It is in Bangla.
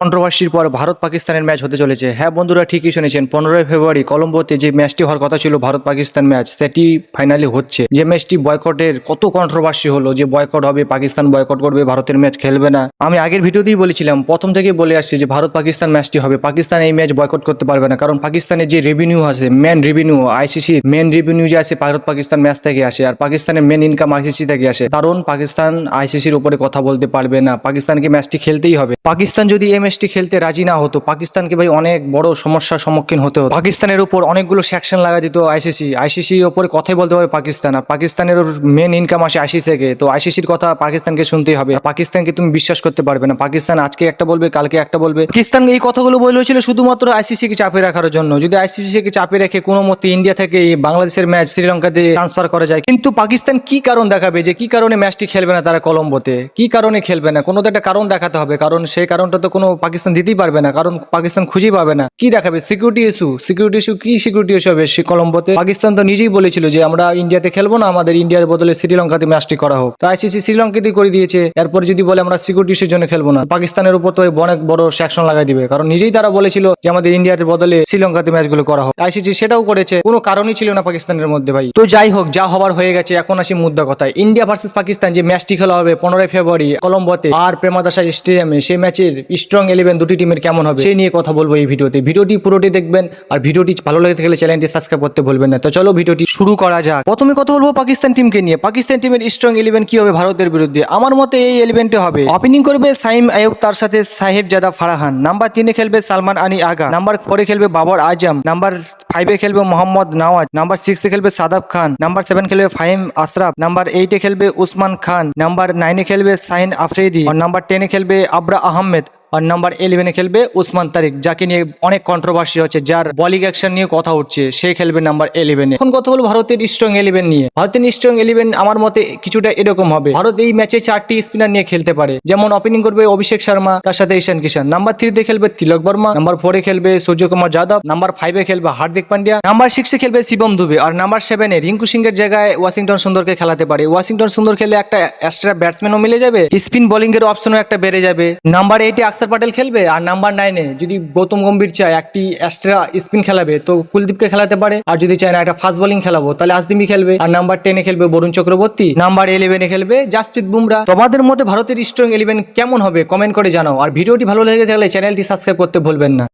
কন্ট্রোভার্সির পর ভারত পাকিস্তানের ম্যাচ হতে চলেছে। হ্যাঁ বন্ধুরা, ঠিকই শুনেছেন, পনেরোই ফেব্রুয়ারি কলম্বোতে যে ম্যাচটি হওয়ার কথা ছিল ভারত পাকিস্তান ম্যাচ সেটি ফাইনালি হচ্ছে। যে ম্যাচটি বয়কটের কত কন্ট্রোভার্সি হলো, যে বয়কট হবে, পাকিস্তান বয়কট করবে, ভারতের ম্যাচ খেলবে না। আমি আগের ভিডিওতেই বলেছিলাম, প্রথম থেকেই বলে আসছি যে ভারত পাকিস্তান ম্যাচটি হবে। পাকিস্তান এই ম্যাচ বয়কট করতে পারবে না, কারণ পাকিস্তানের যে রেভিনিউ আছে main revenue ICC main revenue যে আছে, ভারত পাকিস্তান ম্যাচ থেকে আসে, আর পাকিস্তানের মেন ইনকাম আইসিসি থেকে আসে। কারণ পাকিস্তান আইসিসির উপরে কথা বলতে পারবে না, পাকিস্তানকে ম্যাচটি খেলতেই হবে। পাকিস্তান যদি এই ম্যাচটি খেলতে রাজি না হতো। পাকিস্তানকে ভাই অনেক বড় সমস্যার সম্মুখীন হতে হতো। পাকিস্তানের উপর অনেকগুলো সেকশন লাগা দিত আইসিসি। আইসিসির উপরে কথাই বলতে পারবে পাকিস্তান। আর পাকিস্তানের মেন ইনকাম আসে আইসিসি থেকে। তো আইসিসির কথা পাকিস্তানকে শুনতেই হবে। পাকিস্তানকে তুমি বিশ্বাস করতে পারবে না। পাকিস্তান আজকে একটা বলবে, কালকে একটা বলবে। পাকিস্তান এই কথাগুলো বলেছিল শুধুমাত্র আইসিসিকে চাপে রাখার জন্য। যদি আইসিসিকে চাপে রেখে কোনো মতে ইন্ডিয়া থেকে বাংলাদেশের ম্যাচ শ্রীলঙ্কাতে ট্রান্সফার করা যায়। কিন্তু পাকিস্তান কি কারণ দেখাবে? যে কি কারণে ম্যাচটি খেলবে না তারা কলম্বোতে? কি কারণে খেলবে না? কোনো তো একটা কারণ দেখাতে হবে। কারণ সেই কারণটা তো কোনো পাকিস্তান দিতেই পারবে না, কারণ পাকিস্তান খুঁজেই পাবে না। কি দেখাবে? সিকিউরিটি ইস্যু সিকিউরিটি ইস্যু কি সিকিউরিটি ইস্যু হবে? সে কলম্বোতে পাকিস্তান তো নিজেই বলেছিল যে, আমরা ইন্ডিয়াতে খেলব না, আমাদের ইন্ডিয়ার বদলে শ্রীলঙ্কাতে ম্যাচটি করা হোক। তো আইসিসি শ্রীলঙ্কাতেই করে দিয়েছে। এরপর যদি বলে আমরা সিকিউরিটি ইস্যুর জন্য খেলব না, পাকিস্তানের উপর তো অনেক বড় সেকশন লাগাই দিবে। কারণ নিজেই তারা বলেছিল যে, আমাদের ইন্ডিয়ার বদলে শ্রীলঙ্কাতে ম্যাচগুলো করা হোক। আইসিসি সেটাও করেছে। কোনো কারণই ছিল না পাকিস্তানের মধ্যে ভাই। তো যাই হোক, যা হবার হয়ে গেছে, এখন আসি মুদ্রা কথায়। ইন্ডিয়া ভার্সেস পাকিস্তান যে ম্যাচটি খেলা হবে পনেরোই ফেব্রুয়ারি কলম্বোতে। আর প্রেমাদাসা স্টেডিয়ামে সেই ম্যাচের স্ট্রং ইলেভেন দুটি টিমের কেমন হবে সেই নিয়ে কথা বলব এই ভিডিওতে। ভিডিওটি পুরোটি দেখবেন আর ভিডিওটি ভালো লেগে থাকলে চ্যানেলটি সাবস্ক্রাইব করতে ভুলবেন না। তো চলো ভিডিওটি শুরু করা যাক। প্রথমে কথা বলব পাকিস্তান টিমকে নিয়ে। পাকিস্তান টিমের স্ট্রং ইলেভেন কি হবে ভারতের বিরুদ্ধে? আমার মতে এই ইলেভেনটি হবে। ওপেনিং করবে সাইম আয়ুব, তার সাথে সাহেব জাদা ফারাহান। নাম্বার তিনে খেলবে সালমান আনি আগা। নাম্বার ফোরে খেলবে বাবর আজম। নাম্বার ফাইভে খেলবে মোহাম্মদ নওয়াজ। নাম্বার সিক্সে খেলবে সাদাব খান। নাম্বার সেভেন খেলবে ফাহিম আশরাফ। নাম্বার এইটে খেলবে উসমান খান। নাম্বার নাইনে খেলবে সাইন আফ্রিদি। আর নাম্বার টেনে খেলবে আবরা আহমেদ। আর নাম্বার ইলেভেনে খেলবে উসমান তারিক, যাকে নিয়ে অনেক কন্ট্রোভার্সি হচ্ছে, যার বলিং অ্যাকশন নিয়ে কথা উঠছে, সে খেলবে নাম্বার ইলেভেনে এখন কথা হলো ভারতের স্ট্রং ইলেভেন নিয়ে। ভারতের স্ট্রং ইলেভেন আমার মতে কিছুটা এরকম হবে। ভারত এই ম্যাচে চারটি স্পিনার নিয়ে খেলতে পারে। যেমন ওপেনিং করবে অভিষেক শর্মা, তার সাথে ঈশান কিষান নাম্বার থ্রিতে খেলবে তিলক বর্মা। নাম্বার ফোরে খেলবে সূর্যকুমার যাদব। নাম্বার ফাইভে খেলবে হার্দিক পান্ডিয়া। নাম্বার সিক্সে খেলবে শিবম দুবে। আর নাম্বার সেভেনে রিঙ্কু সিং এর জায়গায় ওয়াশিংটন সুন্দরকে খেলাতে পারে। ওয়াশিংটন সুন্দর খেলে একটা এক্সট্রা ব্যাটসম্যানও মিলে যাবে। স্পিন বোলিং এর অপশনও একটা বেড়ে যাবে। নাম্বার এইটে আকসার পাটেল খেলবে আর নাম্বার নাইনে যদি গৌতম গম্ভীর চায় একটি এক্সট্রা স্পিন খেলাবে, তো কুলদীপকে খেলাতে পারে। আর যদি চায় না একটা ফাস্ট বোলিং খেলাবো, তাহলে আসদিমি খেলবে। আর নাম্বার টেনে খেলবে বরুণ চক্রবর্তী। নাম্বার ইলেভেনে খেলবে জাসপ্রীত বুমরা। তোমাদের মধ্যে ভারতের স্ট্রং ইলেভেন কেমন হবে? কমেন্ট করে জানাও। আর ভিডিওটি ভালো লেগে থাকলে চ্যানেলটি সাবস্ক্রাইব করতে ভুলবেন না।